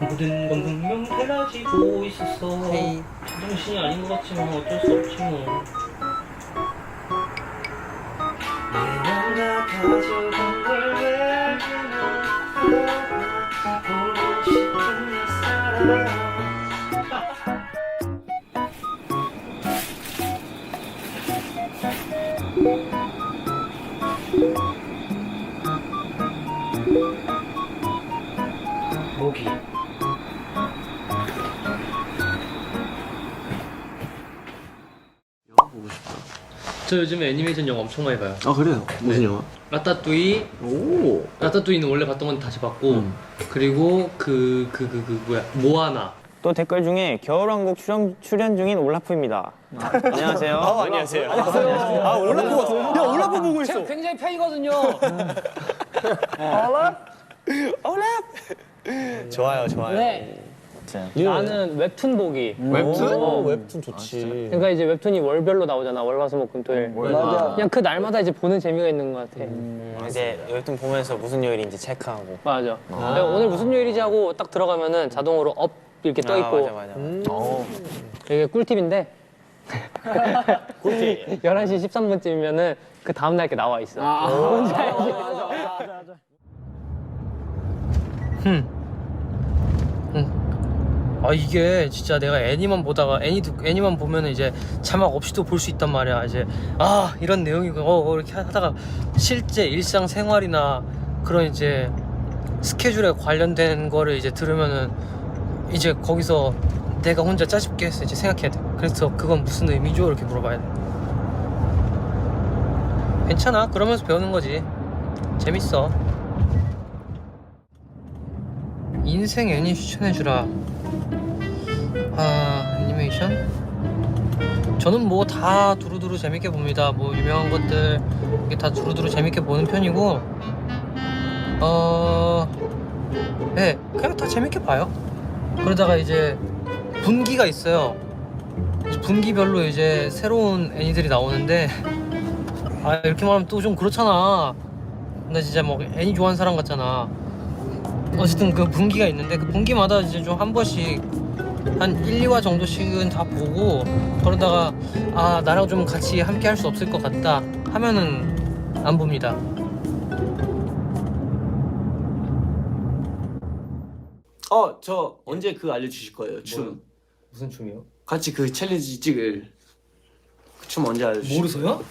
모든 건 분명 달라지고 있었어. 헤이. 정신이 아닌 것 같지만 어쩔 수 없지 뭐. 내가 가져간 걸왜 보고 싶은 내 사랑 모기 영화 보고 싶다. 저 요즘에 애니메이션 영화 엄청 많이 봐요 아 그래요? 무슨 영화? 라따뚜이 오. 라따뚜이는 원래 봤던 건 다시 봤고 음. 그리고 그 그 그 그 뭐야 모아나 또 댓글 중에 겨울왕국 출연, 출연 중인 올라프입니다. 안녕하세요. 안녕하세요. 아 올라프 야 올라프 보고 있어. 굉장히 팬이거든요 좋아요 좋아요. 네. 나는 웹툰 보기. 웹툰? 오, 웹툰 좋지. 그러니까 이제 웹툰이 월별로 나오잖아. 월화수목금토일. 맞아. 그냥 그 날마다 이제 보는 재미가 있는 것 같아. 이제 웹툰 보면서 무슨 요일인지 체크하고. 맞아. 내가 오늘 무슨 요일이지 하고 딱 들어가면은 자동으로 업 이렇게 떠 있고. 아, 맞아 맞아. 이게 꿀팁인데. 꿀팁. 11시 13분쯤이면은 그 다음 날 이렇게 나와 있어. 뭔지 알지? 아 이게 진짜 내가 애니만 보다가 애니 듣- 애니만 보면은 이제 자막 없이도 볼 수 있단 말이야. 이제 아 이런 내용이고 어, 어, 이렇게 하다가 실제 일상 생활이나 그런 이제 스케줄에 관련된 거를 이제 들으면은 이제 거기서 내가 혼자 짜집게 해서 이제 생각해야 돼. 그래서 그건 무슨 의미죠? 이렇게 물어봐야 돼. 괜찮아. 그러면서 배우는 거지. 재밌어 인생 애니 추천해주라 아 애니메이션? 저는 뭐 다 두루두루 재밌게 봅니다. 뭐 유명한 것들 이게 다 두루두루 재밌게 보는 편이고 어, 네 그냥 다 재밌게 봐요. 그러다가 이제 분기가 있어요. 분기별로 이제 새로운 애니들이 나오는데 아 이렇게 말하면 또 좀 그렇잖아. 나 진짜 뭐 애니 좋아하는 사람 같잖아. 어쨌든 그 분기가 있는데 그 분기마다 이제 좀 한 번씩 한 1, 2화 정도씩은 다 보고 그러다가 아 나랑 좀 같이 함께 할 수 없을 것 같다 하면은 안 봅니다. 어, 저 언제 그거 알려주실 거예요? 춤. 무슨 춤이요? 같이 그 챌린지 찍을 그 춤 언제 알려주실 모르세요? 거예요?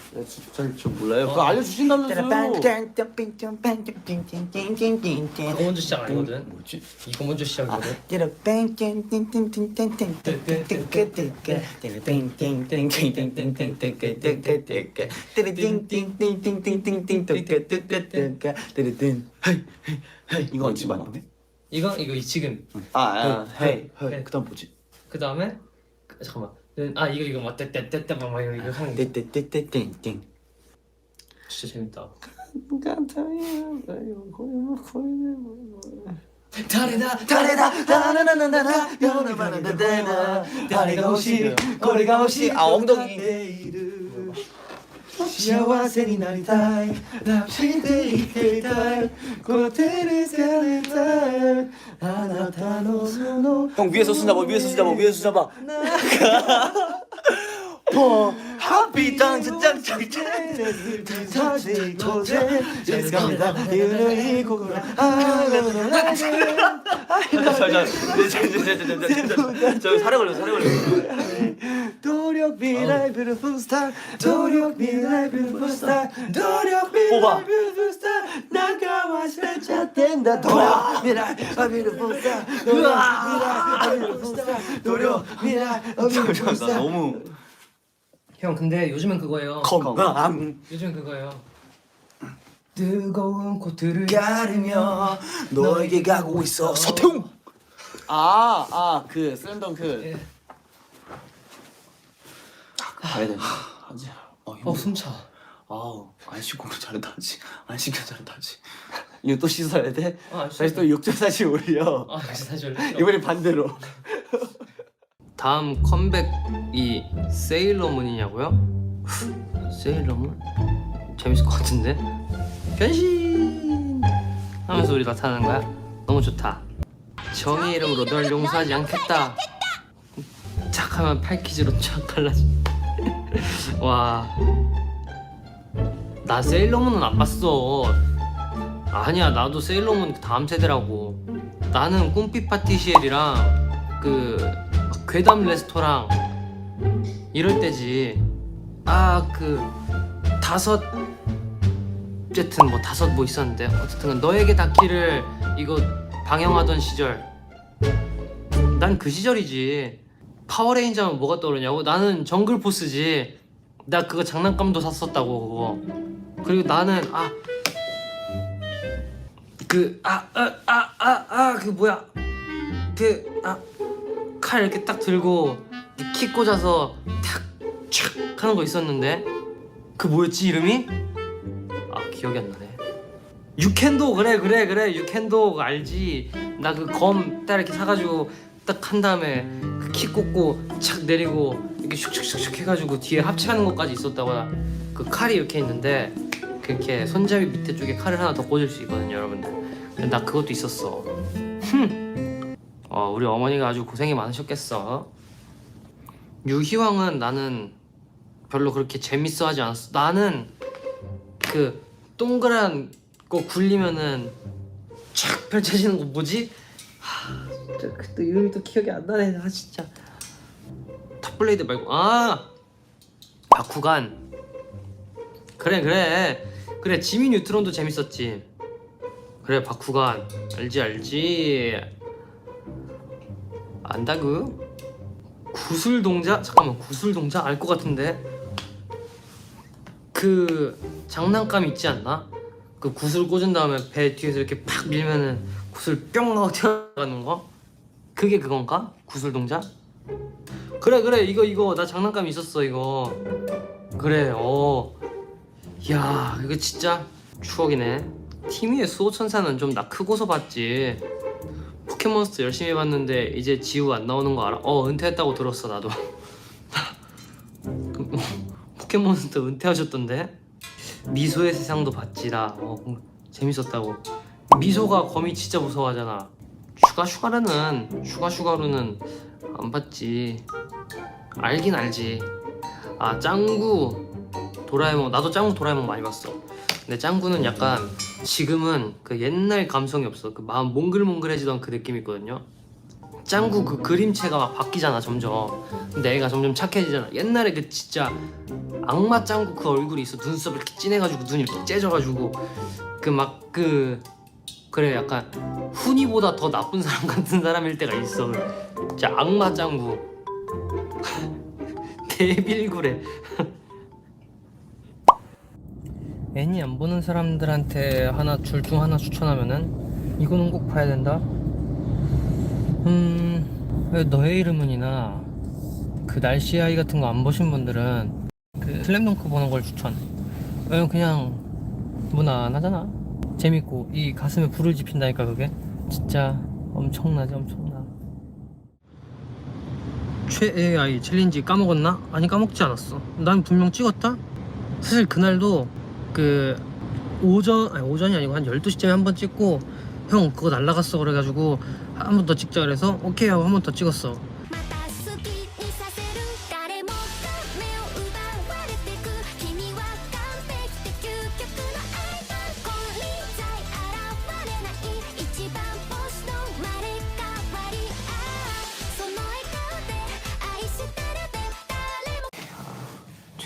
저, 저 몰라요. 그거 알려주신다면서요. 이거 먼저 시작 아니거든. 뭐지? 이거 먼저 시작이거든. 이거 언제 맞네? 이거 이거 이 지금 아, 아, 헤이, 헤이. 헤이. 그다음 뭐지? 그 다음에 잠깐만 아 이거 이거 막 떼떼떼떼 막 이거 이거 하는 게 땡땡땡땡땡. 진짜 재밌다. 다르다 다르다 다나나나나 여나바나나나 다리가 없이 거리가 없이 아 엉덩이 幸せになりたい楽しんで生きていたいこの手につかれたいあなたのその형 위에서 손잡아 위에서 손잡아 위에서 잡아 보 하피 짱짱짱짱짱 다시 도제 죄송합니다 이유는 이 곡을 저 살에 걸려 살에 걸려. 노력 미라이 뷰티풀 스타 노력 미라이 뷰티풀 스타 노력 미라이 뷰티풀 스타 나가와 세차된다. 노력 미라이 뷰티풀 스타 노력 미라이 뷰티풀 스타 노력 미라이 뷰티풀 스타 너무. 형 근데 요즘엔 그거예요. 건강 요즘 그거예요. 뜨거운 코트를 가르며 너에게 가고 있어. 서태웅. 아아그 슬램덩크. 예. 가야 돼 하지 어어 힘들어 숨차. 아우 안 씻고 잘했다 하지 안 씻고 잘했다 하지 이거 또 씻어야 돼? 아, 다시 또 욕조사실 올려 아 그래서 다시 올려. 이번에 반대로 다음 컴백이 세일러문이냐고요? 세일러문? 재밌을 것 같은데? 변신! 하면서 우리 나타나는 거야? 너무 좋다 정의 이름으로 널 용서하지 않겠다. 착 하면 팔키즈로 쫙 갈라져. 와. 나 세일러문은 안 봤어. 아니야, 나도 세일러문 다음 세대라고. 나는 꿈빛 파티시엘이랑 그 괴담 레스토랑 이럴 때지. 아, 그 다섯 어쨌든 뭐 다섯 뭐 있었는데 어쨌든 너에게 닿기를 이거 방영하던 시절 난 그 시절이지 파워레인저 하면 뭐가 떠오르냐고? 나는 정글 포스지. 나 그거 장난감도 샀었다고 그거. 그리고 나는 아. 그 아 아 아 아 아 그 뭐야. 그 아. 칼 이렇게 딱 들고 키 꽂아서 탁촥 하는 거 있었는데. 그 뭐였지 이름이? 아 기억이 안 나네. 유캔도 그래 그래 그래. 유캔도 알지. 나 그 검 딱 이렇게 사가지고 딱 한 다음에 그 키 꽂고 착 내리고 이렇게 슉슉슉슉 해가지고 뒤에 합체하는 것까지 있었다고 그 칼이 이렇게 있는데 그렇게 손잡이 밑에 쪽에 칼을 하나 더 꽂을 수 있거든요 여러분들. 근데 나 그것도 있었어. 흠. 어 우리 어머니가 아주 고생이 많으셨겠어. 유희왕은 나는 별로 그렇게 재밌어 하지 않았어. 나는 그 동그란 거 굴리면은 촥 펼쳐지는 거 뭐지? 하, 진짜 그또 이름이 또 기억이 안 나네. 아 진짜. 탑블레이드 말고 아 바쿠간. 그래 그래 그래 지미 뉴트론도 재밌었지. 그래 바쿠간 알지 알지. 안다구? 구슬 동자? 잠깐만 구슬 동자 알 것 같은데. 그 장난감 있지 않나? 그 구슬 꽂은 다음에 배 뒤에서 이렇게 팍 밀면은 구슬 뿅 하고 튀어나가는 거? 그게 그건가? 구슬 동자? 그래 그래 이거 이거 나 장난감 있었어 이거 그래 어. 야 이거 진짜 추억이네 티미의 수호천사는 좀 나 크고서 봤지 포켓몬스터 열심히 해봤는데 이제 지우 안 나오는 거 알아? 어 은퇴했다고 들었어 나도 포켓몬스터 은퇴하셨던데? 미소의 세상도 봤지라 어, 음, 재밌었다고 미소가 거미 진짜 무서워하잖아 슈가 슈가루는 슈가 슈가루는 안 봤지. 알긴 알지. 아 짱구 도라에몽 나도 짱구 도라에몽 많이 봤어. 근데 짱구는 약간 지금은 그 옛날 감성이 없어. 그 마음 몽글몽글해지던 그 느낌이 있거든요. 짱구 그 그림체가 막 바뀌잖아 점점. 근데 애가 점점 착해지잖아. 옛날에 그 진짜 악마 짱구 그 얼굴이 있어. 눈썹 이렇게 진해가지고 눈이 이렇게 째져가지고 그 막그 그 래 약간 훈이보다 더 나쁜 사람 같은 사람일 때가 있어 진짜 악마 짱구 데빌구래 애니 안 보는 사람들한테 하나 줄 중 하나 추천하면은 이거는 꼭 봐야 된다 음 너의 이름은이나 그 날씨 아이 같은 거 안 보신 분들은 그 슬램덩크 보는 걸 추천. 왜냐면 그냥 무난하잖아. 재밌고 이 가슴에 불을 지핀다니까 그게 진짜 엄청나지 엄청나. 최AI 챌린지 까먹었나? 아니 까먹지 않았어. 난 분명 찍었다. 사실 그날도 그 오전 아니 오전이 아니고 한 12시쯤에 한 번 찍고 형 그거 날라갔어 그래가지고 한 번 더 찍자 그래서 오케이 하고 한 번 더 찍었어.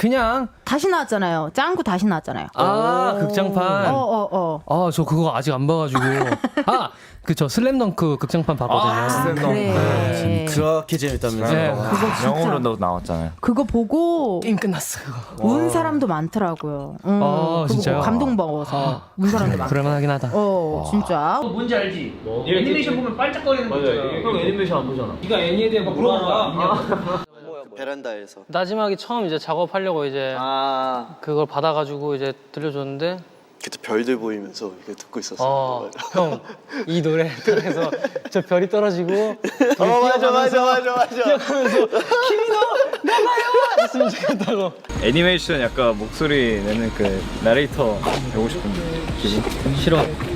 그냥 다시 나왔잖아요. 짱구 다시 나왔잖아요. 아 극장판. 어어 어. 아 저 그거 아직 안 봐가지고 아 그 저 슬램덩크 극장판 봤거든요. 그래. 그렇게 재밌다면서 네. 그거 진짜 영어로도 나왔잖아요. 그거 보고 게임 끝났어. 그거. 운 사람도 많더라고요. 음, 아, 그거 진짜요? 보고 감동 먹어서 운 사람도 많고. 그럴만하긴 하다. 어 진짜. 뭔지 알지? 애니메이션 보면 반짝거리는 거 있잖아. 형 애니메이션 안 보잖아. 네가 애니에 대해 막 물어봐. 아. 베란다에서 나지막이 처음 이제 작업하려고 이제 아 그걸 받아가지고 이제 들려줬는데 그때 별들 보이면서 이렇게 듣고 있었어요 어형 이 노래 들어서 저 별이 떨어지고 어 맞아 맞아 맞아 맞아 했으면 좋겠다고. 애니메이션 약간 목소리 내는 그 나레이터 되고 싶은데 기분? 싫어.